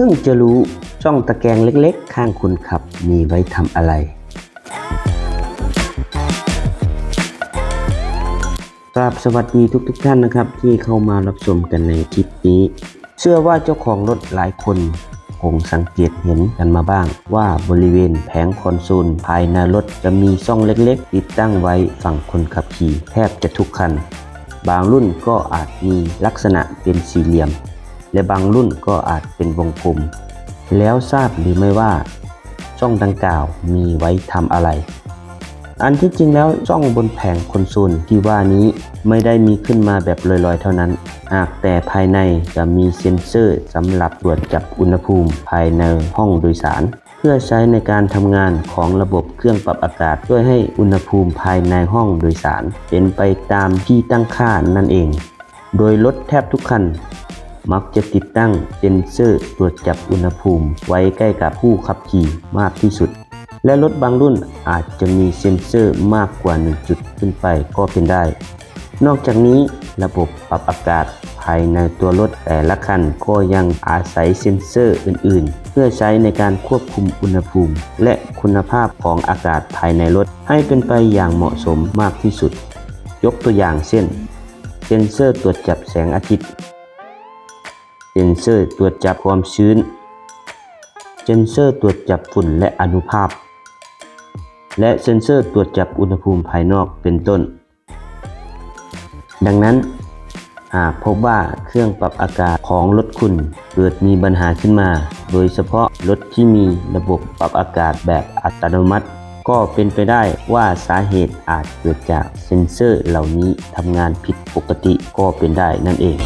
พิ่งจะรู้ช่องตะแกรงเล็กๆ ข้างคนขับมีไว้ทำอะไร กราบสวัสดีทุกๆทท่านนะครับ ที่เข้ามารับชมกันในคลิปนี้ เชื่อว่าเจ้าของรถหลายคน คงสังเกตเห็นกันมาบ้าง ว่าบริเวณแผงคอนโซลภายในรถจะมีช่องเล็กๆ ติดตั้งไว้ฝั่งคนขับขี่แทบจะทุกคัน บางรุ่นก็อาจมีลักษณะเป็นสี่เหลี่ยม และบางรุ่นก็อาจเป็นวงกลม แล้วทราบหรือไม่ว่า ช่องดังกล่าวมีไว้ทำอะไร อันที่จริงแล้วช่องบนแผงคอนโซลที่ว่านี้ไม่ได้มีขึ้นมาแบบลอยๆ เท่านั้นหากแต่ภายในจะมีเซ็นเซอร์สำหรับตรวจจับอุณหภูมิภายในห้องโดยสาร เพื่อใช้ในการทำงานของระบบเครื่องปรับอากาศ ช่วยให้อุณหภูมิภายในห้องโดยสาร เป็นไปตามที่ตั้งค่านั่นเอง โดยรถแทบทุกคัน มักจะติดตั้งเซ็นเซอร์ตรวจจับอุณหภูมิ ไว้ใกล้กับผู้ขับขี่มากที่สุด และรถบางรุ่นอาจจะมีเซ็นเซอร์มากกว่า 1 จุดขึ้นไปก็เป็นได้ นอกจากนี้ระบบปรับอากาศภายในตัวรถแต่ละคันก็ยังอาศัยเซ็นเซอร์อื่น ๆ เพื่อใช้ในการควบคุมอุณหภูมิ และคุณภาพของอากาศภายในรถให้เป็นไปอย่างเหมาะสมมากที่สุด ยกตัวอย่างเช่น เซ็นเซอร์ตรวจจับแสงอาทิตย์ เซนเซอร์ตรวจจับความชื้น เซนเซอร์ตรวจจับฝุ่นและอนุภาค และเซนเซอร์ตรวจจับอุณหภูมิภายนอกเป็นต้น ดังนั้น หากพบว่าเครื่องปรับอากาศของรถคุณเกิดมีปัญหาขึ้นมา โดยเฉพาะรถที่มีระบบปรับอากาศแบบอัตโนมัติ ก็เป็นไปได้ว่าสาเหตุอาจเกิดจากเซ็นเซอร์เหล่านี้ทำงานผิดปกติก็เป็นได้นั่นเอง